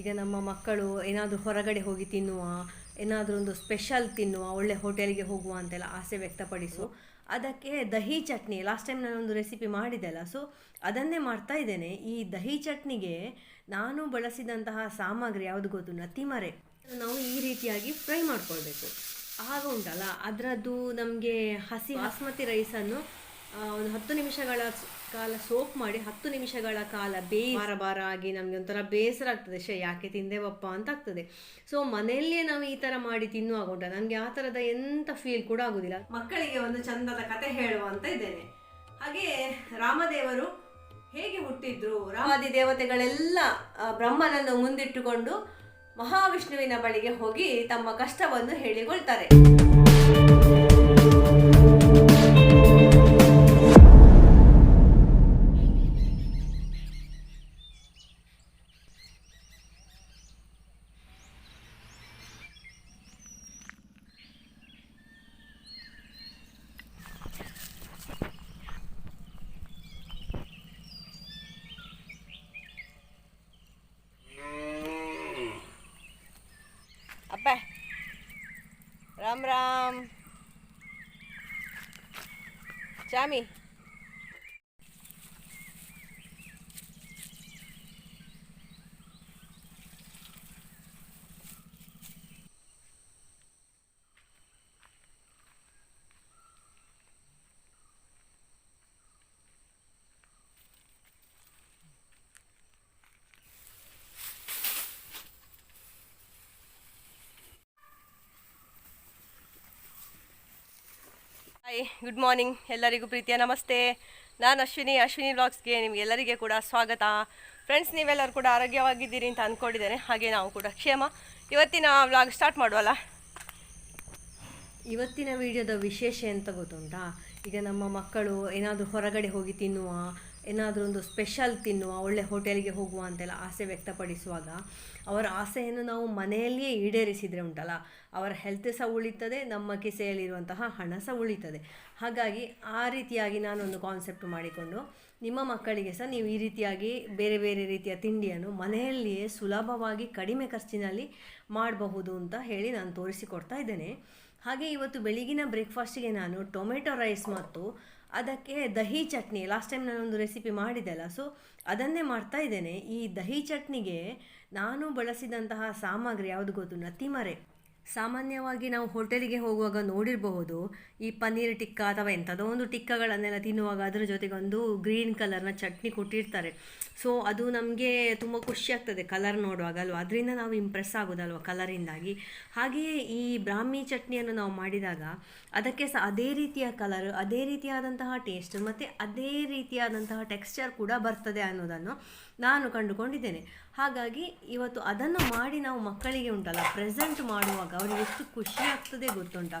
ಈಗ ನಮ್ಮ ಮಕ್ಕಳು ಏನಾದರೂ ಹೊರಗಡೆ ಹೋಗಿ ತಿನ್ನುವ, ಏನಾದರೂ ಒಂದು ಸ್ಪೆಷಲ್ ತಿನ್ನುವ, ಒಳ್ಳೆ ಹೋಟೆಲ್ಗೆ ಹೋಗುವ ಅಂತೆಲ್ಲ ಆಸೆ ವ್ಯಕ್ತಪಡಿಸು. ಅದಕ್ಕೆ ದಹಿ ಚಟ್ನಿ ಲಾಸ್ಟ್ ಟೈಮ್ ನಾನೊಂದು ರೆಸಿಪಿ ಮಾಡಿದೆ ಅಲ್ಲ ಸೊ ಅದನ್ನೇ ಮಾಡ್ತಾ ಇದ್ದೇನೆ. ಈ ದಹಿ ಚಟ್ನಿಗೆ ನಾನು ಬಳಸಿದಂತಹ ಸಾಮಗ್ರಿ ಯಾವುದು ಗೊತ್ತು? ನತ್ತಿಮರೆ ನಾವು ಈ ರೀತಿಯಾಗಿ ಫ್ರೈ ಮಾಡ್ಕೊಳ್ಬೇಕು. ಆಗ ಉಂಟಲ್ಲ, ಅದರದ್ದು ನಮಗೆ ಹಸಿ ಬಾಸ್ಮತಿ ರೈಸನ್ನು ಒಂದು ಹತ್ತು ನಿಮಿಷಗಳ ಕಾಲ ಸೋಪ್ ಮಾಡಿ ಹತ್ತು ನಿಮಿಷಗಳ ಕಾಲ ಬೇಯ ಬಾರ ಬಾರ ಆಗಿ ನಮಗೆ ಒಂಥರ ಬೇಸರ ಆಗ್ತದೆ. ಶೇ ಯಾಕೆ ತಿಂದೇವಪ್ಪ ಅಂತ ಆಗ್ತದೆ. ಸೊ ಮನೆಯಲ್ಲೇ ನಾವು ಈ ತರ ಮಾಡಿ ತಿನ್ನುವಾಗ ಉಂಟ ನನಗೆ ಆ ಥರದ ಎಂಥ ಫೀಲ್ ಕೂಡ ಆಗುದಿಲ್ಲ. ಮಕ್ಕಳಿಗೆ ಒಂದು ಚಂದದ ಕತೆ ಹೇಳುವ ಅಂತ ಇದ್ದೇನೆ. ಹಾಗೆ ರಾಮದೇವರು ಹೇಗೆ ಹುಟ್ಟಿದ್ರು? ರಾಮಾದಿ ದೇವತೆಗಳೆಲ್ಲ ಬ್ರಹ್ಮನನ್ನು ಮುಂದಿಟ್ಟುಕೊಂಡು ಮಹಾವಿಷ್ಣುವಿನ ಬಳಿಗೆ ಹೋಗಿ ತಮ್ಮ ಕಷ್ಟವನ್ನು ಹೇಳಿಕೊಳ್ತಾರೆ. ರಾಮ್ ರಾಮ್ ಚಾಮಿ ಹಾಯ್ ಗುಡ್ ಮಾರ್ನಿಂಗ್ ಎಲ್ಲರಿಗೂ ಪ್ರೀತಿಯ ನಮಸ್ತೆ. ನಾನು ಅಶ್ವಿನಿ ಅಶ್ವಿನಿ ವ್ಲಾಗ್ಸ್ಗೆ ನಿಮಗೆಲ್ಲರಿಗೆ ಕೂಡ ಸ್ವಾಗತ. ಫ್ರೆಂಡ್ಸ್ ನೀವೆಲ್ಲರೂ ಕೂಡ ಆರೋಗ್ಯವಾಗಿದ್ದೀರಿ ಅಂತ ಅಂದ್ಕೊಂಡಿದ್ದೇನೆ. ಹಾಗೆ ನಾವು ಕೂಡ ಕ್ಷೇಮ. ಇವತ್ತಿನ ವ್ಲಾಗ್ ಸ್ಟಾರ್ಟ್ ಮಾಡುವಲ್ಲ? ಇವತ್ತಿನ ವಿಡಿಯೋದ ವಿಶೇಷ ಎಂತ ಗೊತ್ತುಂಟಾ? ಈಗ ನಮ್ಮ ಮಕ್ಕಳು ಏನಾದರೂ ಹೊರಗಡೆ ಹೋಗಿ ತಿನ್ನುವ ಏನಾದರೂ ಒಂದು ಸ್ಪೆಷಲ್ ತಿನ್ನುವ, ಒಳ್ಳೆ ಹೋಟೆಲ್ಗೆ ಹೋಗುವ ಅಂತೆಲ್ಲ ಆಸೆ ವ್ಯಕ್ತಪಡಿಸುವಾಗ ಅವರ ಆಸೆಯನ್ನು ನಾವು ಮನೆಯಲ್ಲಿಯೇ ಈಡೇರಿಸಿದರೆ ಉಂಟಲ್ಲ, ಅವರ ಹೆಲ್ತ್ ಸಹ ಉಳಿತದೆ, ನಮ್ಮ ಕಿಸೆಯಲ್ಲಿರುವಂತಹ ಹಣ ಸಹ ಉಳಿತದೆ. ಹಾಗಾಗಿ ಆ ರೀತಿಯಾಗಿ ನಾನೊಂದು ಕಾನ್ಸೆಪ್ಟ್ ಮಾಡಿಕೊಂಡು ನಿಮ್ಮ ಮಕ್ಕಳಿಗೆ ಸಹ ನೀವು ಈ ರೀತಿಯಾಗಿ ಬೇರೆ ಬೇರೆ ರೀತಿಯ ತಿಂಡಿಯನ್ನು ಮನೆಯಲ್ಲಿಯೇ ಸುಲಭವಾಗಿ ಕಡಿಮೆ ಖರ್ಚಿನಲ್ಲಿ ಮಾಡಬಹುದು ಅಂತ ಹೇಳಿ ನಾನು ತೋರಿಸಿಕೊಡ್ತಾ ಇದ್ದೇನೆ. ಹಾಗೆ ಇವತ್ತು ಬೆಳಗಿನ ಬ್ರೇಕ್ಫಾಸ್ಟಿಗೆ ನಾನು ಟೊಮೆಟೊ ರೈಸ್ ಮತ್ತು ಅದಕ್ಕೆ ದಹಿ ಚಟ್ನಿ ಲಾಸ್ಟ್ ಟೈಮ್ ನಾನೊಂದು ರೆಸಿಪಿ ಮಾಡಿದ್ದೆಲ್ಲ ಸೊ ಅದನ್ನೇ ಮಾಡ್ತಾ ಇದ್ದೇನೆ. ಈ ದಹಿ ಚಟ್ನಿಗೆ ನಾನು ಬಳಸಿದಂತಹ ಸಾಮಗ್ರಿ ಯಾವುದು ಗೊತ್ತು? ನತ್ತಿಮರೆ ಸಾಮಾನ್ಯವಾಗಿ ನಾವು ಹೋಟೆಲಿಗೆ ಹೋಗುವಾಗ ನೋಡಿರಬಹುದು, ಈ ಪನ್ನೀರ್ ಟಿಕ್ಕ ಅಥವಾ ಎಂಥದೋ ಒಂದು ಟಿಕ್ಕಗಳನ್ನೆಲ್ಲ ತಿನ್ನುವಾಗ ಅದರ ಜೊತೆಗೆ ಒಂದು ಗ್ರೀನ್ ಕಲರ್ನ ಚಟ್ನಿ ಕೊಟ್ಟಿರ್ತಾರೆ. ಸೊ ಅದು ನಮಗೆ ತುಂಬ ಖುಷಿ ಆಗ್ತದೆ ಕಲರ್ ನೋಡುವಾಗ ಅಲ್ವ? ಅದರಿಂದ ನಾವು ಇಂಪ್ರೆಸ್ ಆಗೋದಲ್ವ ಕಲರಿಂದಾಗಿ? ಹಾಗೆಯೇ ಈ ಬ್ರಾಹ್ಮಿ ಚಟ್ನಿಯನ್ನು ನಾವು ಮಾಡಿದಾಗ ಅದಕ್ಕೆ ಸಹ ಅದೇ ರೀತಿಯ ಕಲರ್, ಅದೇ ರೀತಿಯಾದಂತಹ ಟೇಸ್ಟ್ ಮತ್ತು ಅದೇ ರೀತಿಯಾದಂತಹ ಟೆಕ್ಸ್ಚರ್ ಕೂಡ ಬರ್ತದೆ ಅನ್ನೋದನ್ನು ನಾನು ಕಂಡುಕೊಂಡಿದ್ದೇನೆ. ಹಾಗಾಗಿ ಇವತ್ತು ಅದನ್ನು ಮಾಡಿ ನಾವು ಮಕ್ಕಳಿಗೆ ಉಂಟಲ್ಲ, ಪ್ರೆಸೆಂಟ್ ಮಾಡುವಾಗ ಅವರಿಗೆ ಎಷ್ಟು ಖುಷಿ ಆಗ್ತದೆ ಗೊತ್ತುಂಟ?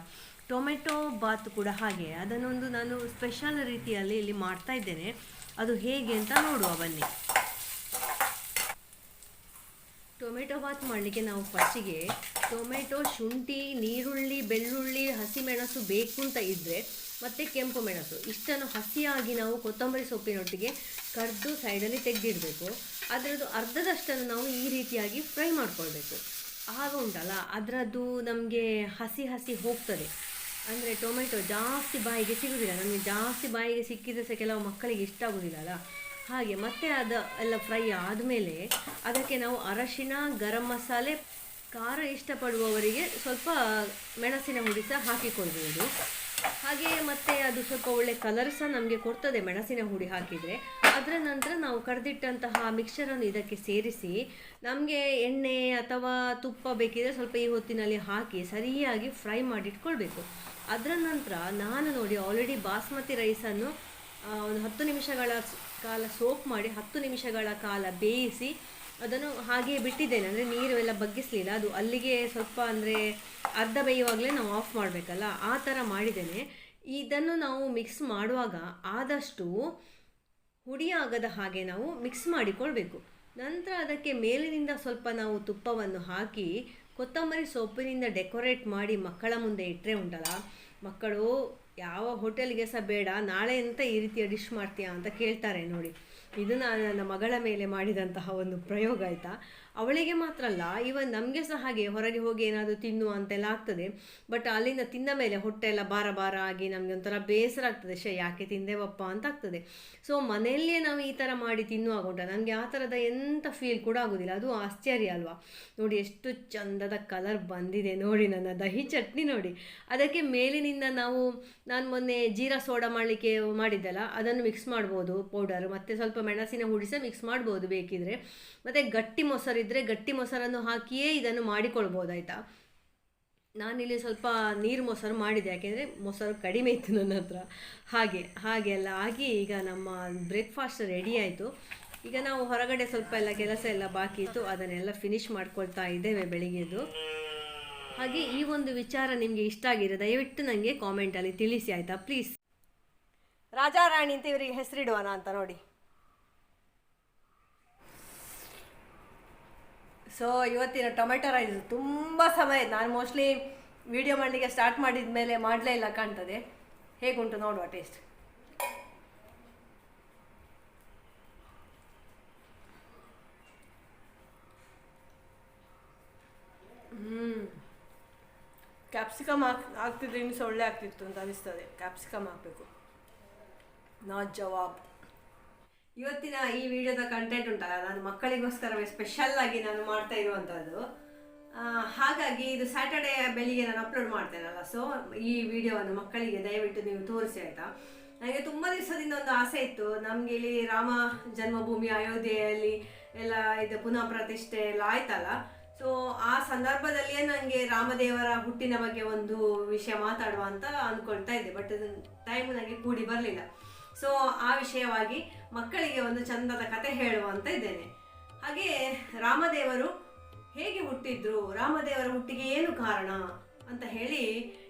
ಟೊಮೆಟೊ ಬಾತ್ ಕೂಡ ಹಾಗೆ. ಅದನ್ನೊಂದು ನಾನು ಸ್ಪೆಷಲ್ ರೀತಿಯಲ್ಲಿ ಇಲ್ಲಿ ಮಾಡ್ತಾ ಇದ್ದೇನೆ. ಅದು ಹೇಗೆ ಅಂತ ನೋಡುವ, ಬನ್ನಿ. ಟೊಮೆಟೊ ಬಾತ್ ಮಾಡಲಿಕ್ಕೆ ನಾವು ಫಸ್ಟಿಗೆ ಟೊಮೆಟೊ, ಶುಂಠಿ, ನೀರುಳ್ಳಿ, ಬೆಳ್ಳುಳ್ಳಿ, ಹಸಿಮೆಣಸು ಬೇಕು ಅಂತ ಇದ್ದರೆ ಮತ್ತು ಕೆಂಪು ಮೆಣಸು. ಇಷ್ಟನ್ನು ಹಸಿಯಾಗಿ ನಾವು ಕೊತ್ತಂಬರಿ ಸೊಪ್ಪಿನೊಟ್ಟಿಗೆ ಕರೆದು ಸೈಡಲ್ಲಿ ತೆಗೆದಿಡಬೇಕು. ಅದರದ್ದು ಅರ್ಧದಷ್ಟನ್ನು ನಾವು ಈ ರೀತಿಯಾಗಿ ಫ್ರೈ ಮಾಡ್ಕೊಳ್ಬೇಕು. ಆಗ ಉಂಟಲ್ಲ, ಅದರದ್ದು ನಮಗೆ ಹಸಿ ಹಸಿ ಹೋಗ್ತದೆ. ಅಂದರೆ ಟೊಮೆಟೊ ಜಾಸ್ತಿ ಬಾಯಿಗೆ ಸಿಗುವುದಿಲ್ಲ ನಮಗೆ ಜಾಸ್ತಿ ಬಾಯಿಗೆ ಸಿಕ್ಕಿದರೆ ಸಹ ಕೆಲವು ಮಕ್ಕಳಿಗೆ ಇಷ್ಟ ಆಗೋದಿಲ್ಲ ಹಾಗೆ ಮತ್ತೆ ಅದು ಎಲ್ಲ ಫ್ರೈ ಆದಮೇಲೆ ಅದಕ್ಕೆ ನಾವು ಅರಶಿನ, ಗರಂ ಮಸಾಲೆ, ಖಾರ ಇಷ್ಟಪಡುವವರಿಗೆ ಸ್ವಲ್ಪ ಮೆಣಸಿನ ಹುಡಿ ಸಹ ಹಾಕಿಕೊಳ್ಬೋದು. ಹಾಗೆ ಮತ್ತೆ ಅದು ಸ್ವಲ್ಪ ಒಳ್ಳೆ ಕಲರ್ ಸಹ ನಮಗೆ ಕೊಡ್ತದೆ ಮೆಣಸಿನ ಹುಡಿ ಹಾಕಿದರೆ. ಅದರ ನಂತರ ನಾವು ಕರೆದಿಟ್ಟಂತಹ ಮಿಕ್ಸರನ್ನು ಇದಕ್ಕೆ ಸೇರಿಸಿ ನಮಗೆ ಎಣ್ಣೆ ಅಥವಾ ತುಪ್ಪ ಬೇಕಿದ್ರೆ ಸ್ವಲ್ಪ ಈ ಹೊತ್ತಿನಲ್ಲಿ ಹಾಕಿ ಸರಿಯಾಗಿ ಫ್ರೈ ಮಾಡಿಟ್ಕೊಳ್ಬೇಕು. ಅದರ ನಂತರ ನಾನು ನೋಡಿ ಆಲ್ರೆಡಿ ಬಾಸ್ಮತಿ ರೈಸನ್ನು ಒಂದು ಹತ್ತು ನಿಮಿಷಗಳ ಕಾಲ ಸೋಪ್ ಮಾಡಿ ಹತ್ತು ನಿಮಿಷಗಳ ಕಾಲ ಬೇಯಿಸಿ ಅದನ್ನು ಹಾಗೆಯೇ ಬಿಟ್ಟಿದ್ದೇನೆ. ಅಂದರೆ ನೀರು ಎಲ್ಲ ಬಗ್ಗಿಸಲಿಲ್ಲ. ಅದು ಅಲ್ಲಿಗೆ ಸ್ವಲ್ಪ ಅಂದರೆ ಅರ್ಧ ಬೇಯುವಾಗಲೇ ನಾವು ಆಫ್ ಮಾಡಬೇಕಲ್ಲ? ಆ ಥರ ಮಾಡಿದ್ದೇನೆ. ಇದನ್ನು ನಾವು ಮಿಕ್ಸ್ ಮಾಡುವಾಗ ಆದಷ್ಟು ಹುಡಿಯಾಗದ ಹಾಗೆ ನಾವು ಮಿಕ್ಸ್ ಮಾಡಿಕೊಳ್ಬೇಕು. ನಂತರ ಅದಕ್ಕೆ ಮೇಲಿನಿಂದ ಸ್ವಲ್ಪ ನಾವು ತುಪ್ಪವನ್ನು ಹಾಕಿ ಕೊತ್ತಂಬರಿ ಸೊಪ್ಪಿನಿಂದ ಡೆಕೋರೇಟ್ ಮಾಡಿ ಮಕ್ಕಳ ಮುಂದೆ ಇಟ್ಟರೆ ಉಂಟಲ್ಲ? ಮಕ್ಕಳು ಯಾವ ಹೋಟೆಲ್ಗೆ ಸಹ ಬೇಡ, ನಾಳೆ ಎಂತ ಈ ರೀತಿಯ ಡಿಶ್ ಮಾಡ್ತೀಯಾ ಅಂತ ಕೇಳ್ತಾರೆ ನೋಡಿ. ಇದು ನಾನು ನನ್ನ ಮಗಳ ಮೇಲೆ ಮಾಡಿದಂತಹ ಒಂದು ಪ್ರಯೋಗ ಆಯಿತಾ? ಅವಳಿಗೆ ಮಾತ್ರ ಅಲ್ಲ ಇವನ್ ನಮಗೆ ಸಹ ಹಾಗೆ ಹೊರಗೆ ಹೋಗಿ ಏನಾದರೂ ತಿನ್ನು ಅಂತೆಲ್ಲ ಆಗ್ತದೆ. ಬಟ್ ಅಲ್ಲಿಂದ ತಿಂದ ಮೇಲೆ ಹೊಟ್ಟೆ ಎಲ್ಲ ಭಾರ ಬಾರ ಆಗಿ ನಮಗೆ ಒಂಥರ ಬೇಸರ ಆಗ್ತದೆ ಶೇ ಯಾಕೆ ತಿಂದೇವಪ್ಪ ಅಂತ ಆಗ್ತದೆ. ಸೊ ಮನೆಯಲ್ಲೇ ನಾವು ಈ ಥರ ಮಾಡಿ ತಿನ್ನುವಾಗ ಉಂಟ ನನಗೆ ಆ ಥರದ ಎಂಥ ಫೀಲ್ ಕೂಡ ಆಗೋದಿಲ್ಲ. ಅದು ಆಶ್ಚರ್ಯ ಅಲ್ವಾ. ನೋಡಿ ಎಷ್ಟು ಚಂದದ ಕಲರ್ ಬಂದಿದೆ ನೋಡಿ ನನ್ನ ದಹಿ ಚಟ್ನಿ ನೋಡಿ. ಅದಕ್ಕೆ ಮೇಲಿನಿಂದ ನಾವು, ನಾನು ಮೊನ್ನೆ ಜೀರಾ ಸೋಡಾ ಮಾಡಲಿಕ್ಕೆ ಮಾಡಿದ್ದೆಲ್ಲ, ಅದನ್ನು ಮಿಕ್ಸ್ ಮಾಡ್ಬೋದು ಪೌಡರ್ ಮತ್ತು ಸ್ವಲ್ಪ ಮೆಣಸಿನ ಹುಡಿಸ ಮಿಕ್ಸ್ ಮಾಡ್ಬೋದು ಬೇಕಿದ್ರೆ. ಮತ್ತು ಗಟ್ಟಿ ಮೊಸರಿದ್ದರೆ ಗಟ್ಟಿ ಮೊಸರನ್ನು ಹಾಕಿಯೇ ಇದನ್ನು ಮಾಡಿಕೊಳ್ಬೋದಾಯ್ತಾ ನಾನಿಲ್ಲಿ ಸ್ವಲ್ಪ ನೀರು ಮೊಸರು ಮಾಡಿದೆ, ಯಾಕೆಂದರೆ ಮೊಸರು ಕಡಿಮೆ ಇತ್ತು ನನ್ನ ಹತ್ರ. ಹಾಗೆ ಹಾಗೆ ಎಲ್ಲ ಆಗಿ ಈಗ ನಮ್ಮ ಬ್ರೇಕ್ಫಾಸ್ಟ್ ರೆಡಿ ಆಯಿತು. ಈಗ ನಾವು ಹೊರಗಡೆ ಸ್ವಲ್ಪ ಎಲ್ಲ ಕೆಲಸ ಎಲ್ಲ ಬಾಕಿ ಇತ್ತು, ಅದನ್ನೆಲ್ಲ ಫಿನಿಶ್ ಮಾಡ್ಕೊಳ್ತಾ ಇದ್ದೇವೆ ಬೆಳಿಗ್ಗೆದು ಹಾಗೆ ಈ ಒಂದು ವಿಚಾರ ನಿಮಗೆ ಇಷ್ಟ ಆಗಿದೆ ದಯವಿಟ್ಟು ನನಗೆ ಕಾಮೆಂಟಲ್ಲಿ ತಿಳಿಸಿ, ಆಯಿತಾ? ಪ್ಲೀಸ್ ರಾಜಾರಾಣಿ ಅಂತ ಇವರಿಗೆ ಹೆಸರಿಡುವನ ಅಂತ ನೋಡಿ. ಸೊ ಇವತ್ತಿನ ಟೊಮೆಟೊ ರೈಸ್ ತುಂಬ ಸಮಯ ನಾನು ಮೋಸ್ಟ್ಲಿ ವಿಡಿಯೋ ಮಾಡಲಿಕ್ಕೆ ಸ್ಟಾರ್ಟ್ ಮಾಡಿದ ಮೇಲೆ ಮಾಡಲೇ ಇಲ್ಲ ಕಾಣ್ತದೆ. ಹೇಗುಂಟು ನೋಡುವ ಟೇಸ್ಟ್ ಕ್ಯಾಪ್ಸಿಕಮ್ ಹಾಕ್ ಹಾಕ್ತಿದ್ರೆ ಇನ್ನೂ ಸೊಳ್ಳೆ ಆಗ್ತಿತ್ತು ಅಂತ ಅನಿಸ್ತದೆ. ಕ್ಯಾಪ್ಸಿಕಮ್ ಹಾಕಬೇಕು. ನಾ ಜವಾಬ್ ಇವತ್ತಿನ ಈ ವಿಡಿಯೋದ ಕಂಟೆಂಟ್ ಉಂಟಲ್ಲ, ನಾನು ಮಕ್ಕಳಿಗೋಸ್ಕರವೇ ಸ್ಪೆಷಲ್ ಆಗಿ ನಾನು ಮಾಡ್ತಾ ಇರುವಂಥದ್ದು ಹಾಗಾಗಿ ಇದು ಸ್ಯಾಟರ್ಡೆ ಬೆಳಿಗ್ಗೆ ನಾನು ಅಪ್ಲೋಡ್ ಮಾಡ್ತೇನಲ್ಲ ಸೊ ಈ ವಿಡಿಯೋವನ್ನು ಮಕ್ಕಳಿಗೆ ದಯವಿಟ್ಟು ನೀವು ತೋರಿಸಿ ಆಯಿತಾ? ನನಗೆ ತುಂಬ ದಿವಸದಿಂದ ಒಂದು ಆಸೆ ಇತ್ತು, ನಮಗೆ ಇಲ್ಲಿ ರಾಮ ಜನ್ಮಭೂಮಿ ಅಯೋಧ್ಯೆಯಲ್ಲಿ ಎಲ್ಲ ಇದು ಪುನಃ ಪ್ರತಿಷ್ಠೆ ಎಲ್ಲ ಆಯ್ತಲ್ಲ? ಸೊ ಆ ಸಂದರ್ಭದಲ್ಲಿಯೇ ನನಗೆ ರಾಮದೇವರ ಹುಟ್ಟಿನ ಬಗ್ಗೆ ಒಂದು ವಿಷಯ ಮಾತಾಡುವ ಅಂತ ಅಂದ್ಕೊಳ್ತಾ ಇದ್ದೆ ಬಟ್ ಟೈಮ್ ನನಗೆ ಕೂಡಿ ಬರಲಿಲ್ಲ. ಸೊ ಆ ವಿಷಯವಾಗಿ ಮಕ್ಕಳಿಗೆ ಒಂದು ಚಂದದ ಕತೆ ಹೇಳುವಂತ ಇದ್ದೇನೆ. ಹಾಗೆ ರಾಮದೇವರು ಹೇಗೆ ಹುಟ್ಟಿದ್ರು? ರಾಮದೇವರ ಹುಟ್ಟಿಗೆ ಏನು ಕಾರಣ? ಅಂತ ಹೇಳಿ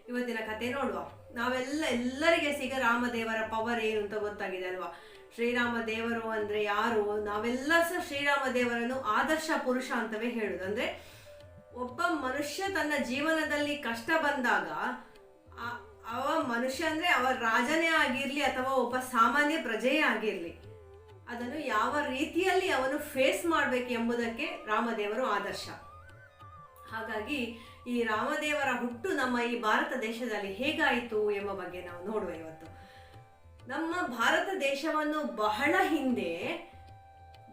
ಇವತ್ತಿನ ಕತೆ ನೋಡುವ. ನಾವೆಲ್ಲ ಎಲ್ಲರಿಗೆ ಸಿಗ ರಾಮದೇವರ ಪವರ್ ಏನು ಅಂತ ಗೊತ್ತಾಗಿದೆ ಅಲ್ವಾ? ಶ್ರೀರಾಮ ದೇವರು ಅಂದ್ರೆ ಯಾರು? ನಾವೆಲ್ಲ ಸಹ ಶ್ರೀರಾಮ ದೇವರನ್ನು ಆದರ್ಶ ಪುರುಷ ಅಂತವೇ ಹೇಳುದು. ಅಂದ್ರೆ ಒಬ್ಬ ಮನುಷ್ಯ ತನ್ನ ಜೀವನದಲ್ಲಿ ಕಷ್ಟ ಬಂದಾಗ ಅವ ಮನುಷ್ಯ ಅಂದ್ರೆ ಅವ ರಾಜನೇ ಆಗಿರಲಿ ಅಥವಾ ಒಬ್ಬ ಸಾಮಾನ್ಯ ಪ್ರಜೆಯೇ ಆಗಿರಲಿ, ಅದನ್ನು ಯಾವ ರೀತಿಯಲ್ಲಿ ಅವನು ಫೇಸ್ ಮಾಡಬೇಕು ಎಂಬುದಕ್ಕೆ ರಾಮದೇವರು ಆದರ್ಶ. ಹಾಗಾಗಿ ಈ ರಾಮದೇವರ ಹುಟ್ಟು ನಮ್ಮ ಈ ಭಾರತ ದೇಶದಲ್ಲಿ ಹೇಗಾಯಿತು ಎಂಬ ಬಗ್ಗೆ ನಾವು ನೋಡುವ ಇವತ್ತು. ನಮ್ಮ ಭಾರತ ದೇಶವನ್ನು ಬಹಳ ಹಿಂದೆ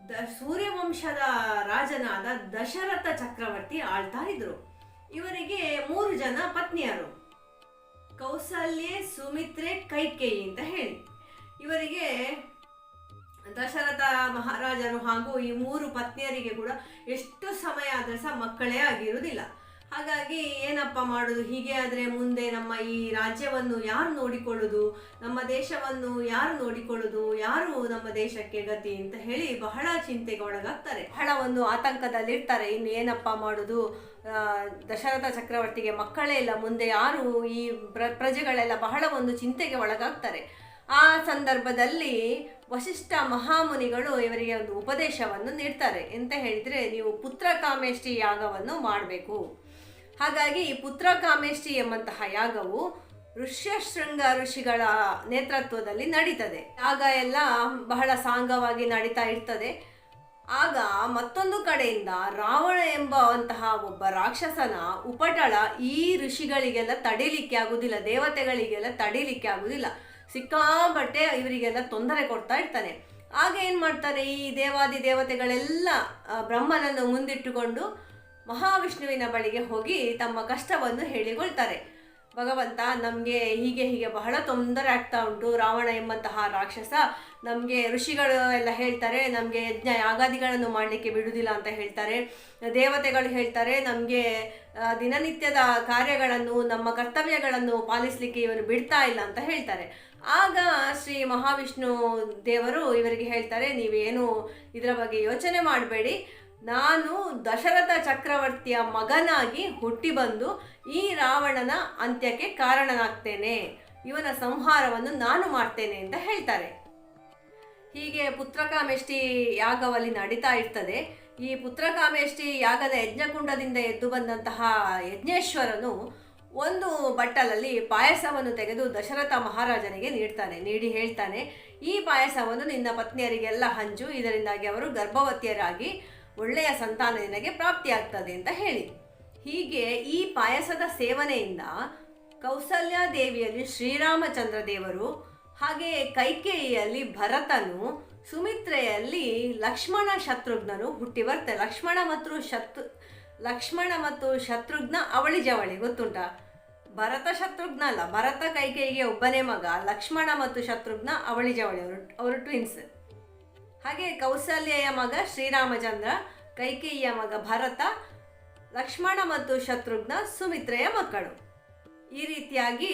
ದ ಸೂರ್ಯವಂಶದ ರಾಜನಾದ ದಶರಥ ಚಕ್ರವರ್ತಿ ಆಳ್ತಾ ಇದ್ರು. ಇವರಿಗೆ ಮೂರು ಜನ ಪತ್ನಿಯರು. ಕೌಸಲ್ಯೆ ಸುಮಿತ್ರೆ ಕೈಕೇಯಿ ಅಂತ ಹೇಳಿ. ಇವರಿಗೆ ದಶರಥ ಮಹಾರಾಜರು ಹಾಗೂ ಈ ಮೂರು ಪತ್ನಿಯರಿಗೆ ಕೂಡ ಎಷ್ಟು ಸಮಯ ಆದ್ರೆ ಸಹ ಮಕ್ಕಳೇ ಆಗಿರುವುದಿಲ್ಲ. ಹಾಗಾಗಿ ಏನಪ್ಪ ಮಾಡೋದು? ಹೀಗೆ ಆದರೆ ಮುಂದೆ ನಮ್ಮ ಈ ರಾಜ್ಯವನ್ನು ಯಾರು ನೋಡಿಕೊಳ್ಳೋದು? ನಮ್ಮ ದೇಶವನ್ನು ಯಾರು ನೋಡಿಕೊಳ್ಳುದು? ಯಾರು ನಮ್ಮ ದೇಶಕ್ಕೆ ಗತಿ ಅಂತ ಹೇಳಿ ಬಹಳ ಚಿಂತೆಗೆ ಒಳಗಾಗ್ತಾರೆ. ಬಹಳ ಒಂದು ಆತಂಕದಲ್ಲಿರ್ತಾರೆ. ಇನ್ನು ಏನಪ್ಪ ಮಾಡೋದು? ದಶರಥ ಚಕ್ರವರ್ತಿಗೆ ಮಕ್ಕಳೇ ಇಲ್ಲ, ಮುಂದೆ ಯಾರು ಈ ಪ್ರ, ಪ್ರಜೆಗಳೆಲ್ಲ ಬಹಳ ಒಂದು ಚಿಂತೆಗೆ ಒಳಗಾಗ್ತಾರೆ. ಆ ಸಂದರ್ಭದಲ್ಲಿ ವಶಿಷ್ಠ ಮಹಾಮುನಿಗಳು ಇವರಿಗೆ ಒಂದು ಉಪದೇಶವನ್ನು ನೀಡ್ತಾರೆ. ಎಂತ ಹೇಳಿದ್ರೆ, ನೀವು ಪುತ್ರ ಕಾಮೇಷ್ಠಿ ಯಾಗವನ್ನು ಮಾಡಬೇಕು. ಹಾಗಾಗಿ ಈ ಪುತ್ರ ಕಾಮೇಷ್ಟಿ ಎಂಬಂತಹ ಯಾಗವು ಋಷ್ಯಶೃಂಗ ಋಷಿಗಳ ನೇತೃತ್ವದಲ್ಲಿ ನಡೀತದೆ. ಯಾಗ ಎಲ್ಲ ಬಹಳ ಸಾಂಗವಾಗಿ ನಡೀತಾ ಇರ್ತದೆ. ಆಗ ಮತ್ತೊಂದು ಕಡೆಯಿಂದ ರಾವಣ ಎಂಬಂತಹ ಒಬ್ಬ ರಾಕ್ಷಸನ ಉಪಟಳ ಈ ಋಷಿಗಳಿಗೆಲ್ಲ ತಡಿಲಿಕ್ಕೆ ಆಗುದಿಲ್ಲ, ದೇವತೆಗಳಿಗೆಲ್ಲ ತಡಿಲಿಕ್ಕೆ ಆಗುದಿಲ್ಲ. ಸಿಕ್ಕಾಬಟ್ಟೆ ಇವರಿಗೆಲ್ಲ ತೊಂದರೆ ಕೊಡ್ತಾ ಇರ್ತಾನೆ. ಆಗ ಏನು ಮಾಡ್ತಾರೆ ಈ ದೇವಾದಿ ದೇವತೆಗಳೆಲ್ಲ ಬ್ರಹ್ಮನನ್ನು ಮುಂದಿಟ್ಟುಕೊಂಡು ಮಹಾವಿಷ್ಣುವಿನ ಬಳಿಗೆ ಹೋಗಿ ತಮ್ಮ ಕಷ್ಟವನ್ನು ಹೇಳಿಕೊಳ್ತಾರೆ. ಭಗವಂತ ನಮಗೆ ಹೀಗೆ ಹೀಗೆ ಬಹಳ ತೊಂದರೆ ಆಗ್ತಾ ಉಂಟು. ರಾವಣ ಎಂಬಂತಹ ರಾಕ್ಷಸ ನಮಗೆ ಋಷಿಗಳು ಎಲ್ಲ ಹೇಳ್ತಾರೆ, ನಮಗೆ ಯಜ್ಞ ಯಾಗಾದಿಗಳನ್ನು ಮಾಡಲಿಕ್ಕೆ ಬಿಡುವುದಿಲ್ಲ ಅಂತ ಹೇಳ್ತಾರೆ. ದೇವತೆಗಳು ಹೇಳ್ತಾರೆ, ನಮಗೆ ದಿನನಿತ್ಯದ ಕಾರ್ಯಗಳನ್ನು, ನಮ್ಮ ಕರ್ತವ್ಯಗಳನ್ನು ಪಾಲಿಸಲಿಕ್ಕೆ ಇವನು ಬಿಡ್ತಾ ಇಲ್ಲ ಅಂತ ಹೇಳ್ತಾರೆ. ಆಗ ಶ್ರೀ ಮಹಾವಿಷ್ಣು ದೇವರು ಇವರಿಗೆ ಹೇಳ್ತಾರೆ, ನೀವೇನು ಇದರ ಬಗ್ಗೆ ಯೋಚನೆ ಮಾಡಬೇಡಿ. ನಾನು ದಶರಥ ಚಕ್ರವರ್ತಿಯ ಮಗನಾಗಿ ಹುಟ್ಟಿ ಬಂದು ಈ ರಾವಣನ ಅಂತ್ಯಕ್ಕೆ ಕಾರಣನಾಗ್ತೇನೆ. ಇವನ ಸಂಹಾರವನ್ನು ನಾನು ಮಾಡ್ತೇನೆ ಅಂತ ಹೇಳ್ತಾರೆ. ಹೀಗೆ ಪುತ್ರಕಾಮೇಷ್ಟಿ ಯಾಗವಲ್ಲಿ ನಡೀತಾ ಇರ್ತದೆ. ಈ ಪುತ್ರಕಾಮೇಷ್ಟಿ ಯಾಗದ ಯಜ್ಞಕುಂಡದಿಂದ ಎದ್ದು ಬಂದಂತಹ ಯಜ್ಞೇಶ್ವರನು ಒಂದು ಬಟ್ಟಲಲ್ಲಿ ಪಾಯಸವನ್ನು ತೆಗೆದು ದಶರಥ ಮಹಾರಾಜನಿಗೆ ನೀಡ್ತಾನೆ, ನೀಡಿ ಹೇಳ್ತಾನೆ, ಈ ಪಾಯಸವನ್ನು ನಿನ್ನ ಪತ್ನಿಯರಿಗೆಲ್ಲ ಹಂಚು, ಇದರಿಂದಾಗಿ ಅವರು ಗರ್ಭವತಿಯರಾಗಿ ಒಳ್ಳೆಯ ಸಂತಾನ ನಿನಗೆ ಪ್ರಾಪ್ತಿಯಾಗ್ತದೆ ಅಂತ ಹೇಳಿ. ಹೀಗೆ ಈ ಪಾಯಸದ ಸೇವನೆಯಿಂದ ಕೌಸಲ್ಯ ದೇವಿಯಲ್ಲಿ ಶ್ರೀರಾಮಚಂದ್ರ ದೇವರು, ಹಾಗೆ ಕೈಕೇಯಿಯಲ್ಲಿ ಭರತನು, ಸುಮಿತ್ರೆಯಲ್ಲಿ ಲಕ್ಷ್ಮಣ ಶತ್ರುಘ್ನನು ಹುಟ್ಟಿ ಬರ್ತಾರೆ ಲಕ್ಷ್ಮಣ ಮತ್ತು ಶತ್ರು, ಲಕ್ಷ್ಮಣ ಮತ್ತು ಶತ್ರುಘ್ನ ಅವಳಿ ಜವಳಿ, ಗೊತ್ತುಂಟ? ಭರತ ಶತ್ರುಘ್ನ ಅಲ್ಲ, ಭರತ ಕೈಕೇಯಿಗೆ ಒಬ್ಬನೇ ಮಗ, ಲಕ್ಷ್ಮಣ ಮತ್ತು ಶತ್ರುಘ್ನ ಅವಳಿ ಜವಳಿ, ಅವರು ಅವರು ಟ್ವಿನ್ಸ್ ಹಾಗೆ ಕೌಸಲ್ಯೆಯ ಮಗ ಶ್ರೀರಾಮಚಂದ್ರ, ಕೈಕೇಯಿಯ ಮಗ ಭರತ, ಲಕ್ಷ್ಮಣ ಮತ್ತು ಶತ್ರುಘ್ನ ಸುಮಿತ್ರೆಯ ಮಕ್ಕಳು. ಈ ರೀತಿಯಾಗಿ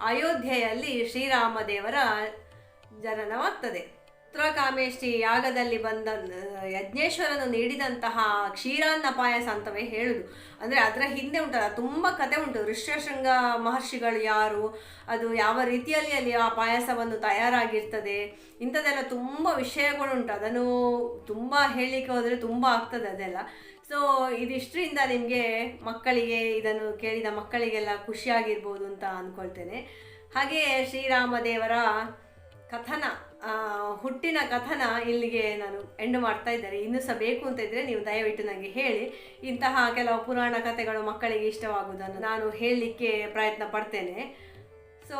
ಅಯೋಧ್ಯೆಯಲ್ಲಿ ಶ್ರೀರಾಮದೇವರ ಜನನವಾಗ್ತದೆ. ಪುತ್ರಕಾಮೇಷ್ಟಿ ಯಾಗದಲ್ಲಿ ಬಂದ ಯಜ್ಞೇಶ್ವರನು ನೀಡಿದಂತಹ ಕ್ಷೀರಾನ್ನ ಪಾಯಸ ಅಂತವೇ ಹೇಳುದು. ಅಂದರೆ ಅದರ ಹಿಂದೆ ಉಂಟಲ್ಲ, ತುಂಬ ಕತೆ ಉಂಟು. ಋಷ್ಯಶೃಂಗ ಮಹರ್ಷಿಗಳು ಯಾರು, ಅದು ಯಾವ ರೀತಿಯಲ್ಲಿ ಅಲ್ಲಿ ಆ ಪಾಯಸವನ್ನು ತಯಾರಾಗಿರ್ತದೆ, ಇಂಥದ್ದೆಲ್ಲ ತುಂಬ ವಿಷಯಗಳುಂಟು ಅದನ್ನು ತುಂಬ ಹೇಳಲಿಕ್ಕೆ ಹೋದರೆ ತುಂಬ ಆಗ್ತದೆ ಅದೆಲ್ಲ. ಸೊ ಇದಿಷ್ಟರಿಂದ ನಿಮಗೆ ಮಕ್ಕಳಿಗೆ, ಇದನ್ನು ಕೇಳಿದ ಮಕ್ಕಳಿಗೆಲ್ಲ ಖುಷಿಯಾಗಿರ್ಬೋದು ಅಂತ ಅಂದ್ಕೊಳ್ತೇನೆ ಹಾಗೆಯೇ ಶ್ರೀರಾಮದೇವರ ಕಥನ. ಹುಟ್ಟಿನ ಕಥನ ಇಲ್ಲಿಗೆ ನಾನು ಎಂಡ್ ಮಾಡ್ತಾ ಇದ್ದಾರೆ ಇನ್ನೂ ಸಹ ಬೇಕು ಅಂತ ಇದ್ದರೆ ನೀವು ದಯವಿಟ್ಟು ನನಗೆ ಹೇಳಿ. ಇಂತಹ ಕೆಲವು ಪುರಾಣ ಕಥೆಗಳು ಮಕ್ಕಳಿಗೆ ಇಷ್ಟವಾಗುವುದನ್ನು ನಾನು ಹೇಳಲಿಕ್ಕೆ ಪ್ರಯತ್ನ ಪಡ್ತೇನೆ. ಸೊ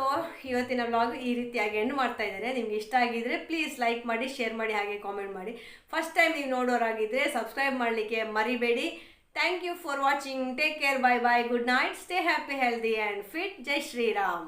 ಇವತ್ತಿನ ವ್ಲಾಗ್ ಈ ರೀತಿಯಾಗಿ ಎಂಡ್ ಮಾಡ್ತಾ ಇದ್ದೇನೆ. ನಿಮ್ಗೆ ಇಷ್ಟ ಆಗಿದ್ರೆ ಪ್ಲೀಸ್ ಲೈಕ್ ಮಾಡಿ ಶೇರ್ ಮಾಡಿ, ಹಾಗೆ ಕಾಮೆಂಟ್ ಮಾಡಿ. ಫಸ್ಟ್ ಟೈಮ್ ನೀವು ನೋಡೋರಾಗಿದ್ದರೆ ಸಬ್ಸ್ಕ್ರೈಬ್ ಮಾಡಲಿಕ್ಕೆ ಮರಿಬೇಡಿ. Thank you for watching take care bye bye good night stay happy healthy and fit Jai Shriram